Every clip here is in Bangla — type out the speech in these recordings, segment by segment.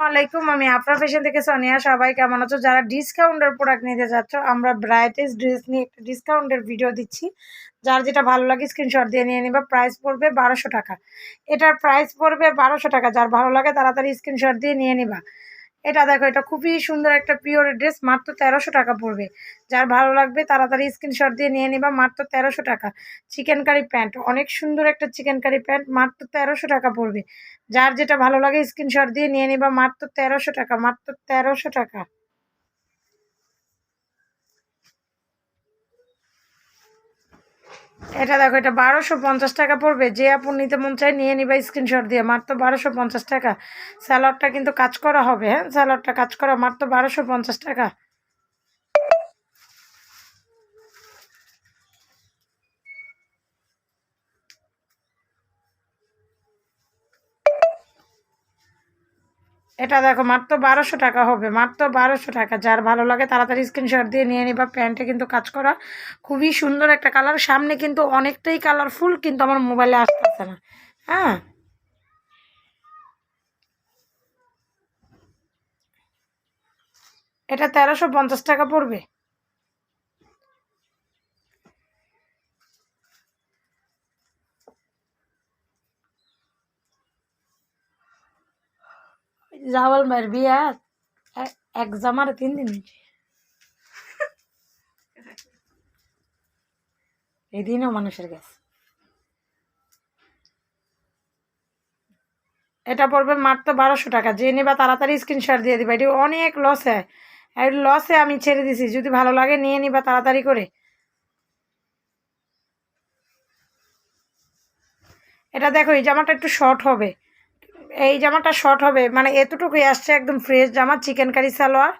আলাইকুম আমি আপনার পেশন থেকে সোনিয়া। সবাই কেমন আছো? যারা ডিসকাউন্টের প্রোডাক্ট নিতে চাচ্ছ, আমরা ব্রাইটেস্ট ড্রেস নিয়ে একটা ডিসকাউন্টের ভিডিও দিচ্ছি। যার যেটা ভালো লাগে স্ক্রিনশট দিয়ে নিয়ে নিবা। প্রাইস পড়বে বারোশো টাকা। এটার প্রাইস পড়বে বারোশো টাকা। যার ভালো লাগে, তাড়াতাড়ি স্ক্রিনশট দিয়ে নিয়ে নিবা। এটা দেখো, এটা খুবই সুন্দর একটা পিওর ড্রেস, মাত্র তেরোশো টাকা পড়বে। যার ভালো লাগবে তাড়াতাড়ি স্ক্রিনশট দিয়ে নিয়ে নিবা, মাত্র তেরোশো টাকা। চিকেন কারি প্যান্ট অনেক সুন্দর একটা চিকেন কারি প্যান্ট মাত্র তেরোশো টাকা পড়বে। যার যেটা ভালো লাগে স্ক্রিনশট দিয়ে নিয়ে নিবা, মাত্র তেরোশো টাকা, মাত্র তেরোশো টাকা। এটা দেখো, এটা বারোশো পঞ্চাশ টাকা পড়বে। যে আপন নিতে মন চায় নিয়ে নিবা স্ক্রিনশট দিয়ে। মাত্র বারোশো পঞ্চাশ টাকা। স্যালাডটা কিন্তু কাজ করা হবে হ্যাঁ? স্যালাডটা কাজ করা মাত্র বারোশো পঞ্চাশ টাকা। এটা দেখো, মাত্র বারোশো টাকা হবে। মাত্র বারোশো টাকা। যার ভালো লাগে তাড়াতাড়ি স্ক্রিনশট দিয়ে নিয়ে নিবা। প্যান্টে কিন্তু কাজ করা খুবই সুন্দর একটা কালার সামনে কিন্তু অনেকটাই কালারফুল কিন্তু আমার মোবাইলে আসতেছে না। হ্যাঁ? এটা তেরোশো পঞ্চাশ টাকা পড়বে। জাওয়াল মায়ের বিয়া এক জামার তিন দিন। এই দিনও মানুষের কাছে। এটা পড়বে মাত্র বারোশো টাকা। যে নেবা তাড়াতাড়ি স্ক্রিনশট দিয়ে দিবা। এটি অনেক লসে এই লসে আমি ছেড়ে দিছি। যদি ভালো লাগে নিয়ে নিবা তাড়াতাড়ি করে। এটা দেখো, এই জামাটা একটু শর্ট হবে। এই জামাটা শর্ট হবে। মানে এতটুকুই আসছে একদম ফ্রেশ জামা চিকেন কারি সালোয়ার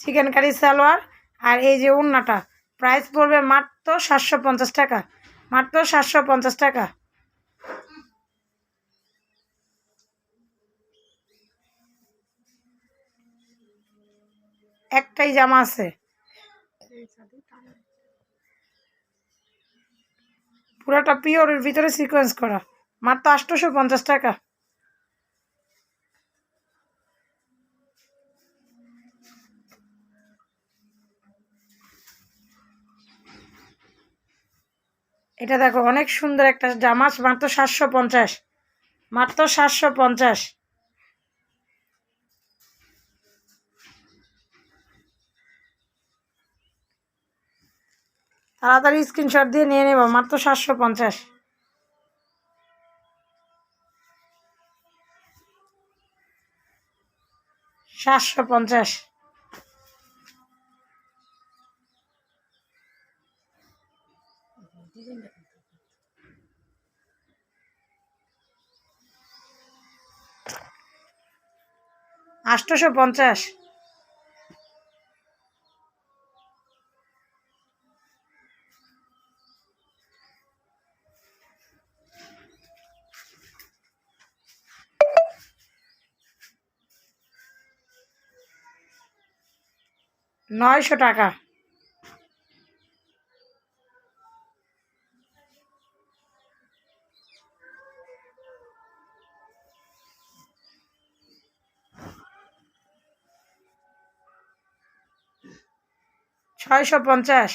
চিকেন কারি সালোয়ার আর এই যে ওড়নাটা। প্রাইস পড়বে মাত্র সাতশো পঞ্চাশ টাকা। মাত্র সাতশো পঞ্চাশ টাকা। একটাই জামা আছে। পুরাটা পিওরের ভিতরে সিকোয়েন্স করা। মাত্র আটশোশো পঞ্চাশ টাকা। এটা দেখো, অনেক সুন্দর একটা জামা মাত্র সাতশো পঞ্চাশ। মাত্র সাতশো পঞ্চাশ। তাড়াতাড়ি স্ক্রিনশট দিয়ে নিয়ে নেব, মাত্র সাতশো পঞ্চাশ। সাতশো পঞ্চাশ। আটশোশো পঞ্চাশ নয়শো টাকা। ছয়শো পঞ্চাশ।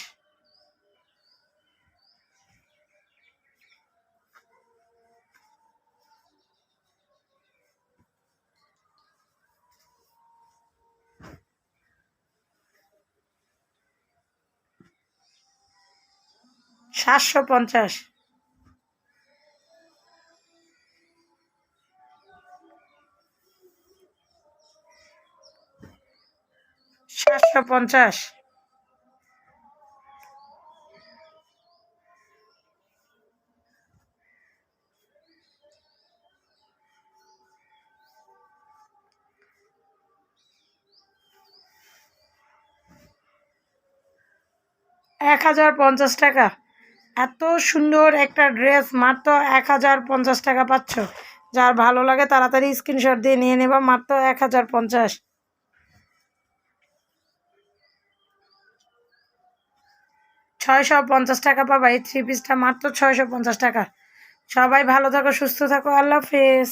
সাতশো পঞ্চাশ। সাতশো পঞ্চাশ। এক হাজার পঞ্চাশ টাকা। এত সুন্দর একটা ড্রেস, মাত্র এক হাজার পঞ্চাশ টাকা পাচ্ছ। যার ভালো লাগে তাড়াতাড়ি স্ক্রিনশট দিয়ে নিয়ে নেবা, মাত্র এক হাজার পঞ্চাশ। ছয়শো পঞ্চাশ টাকা পাবা, এই থ্রি পিসটা মাত্র ছয়শো পঞ্চাশ টাকা। সবাই ভালো থাকো, সুস্থ থাকো, আল্লাহ হাফেজ।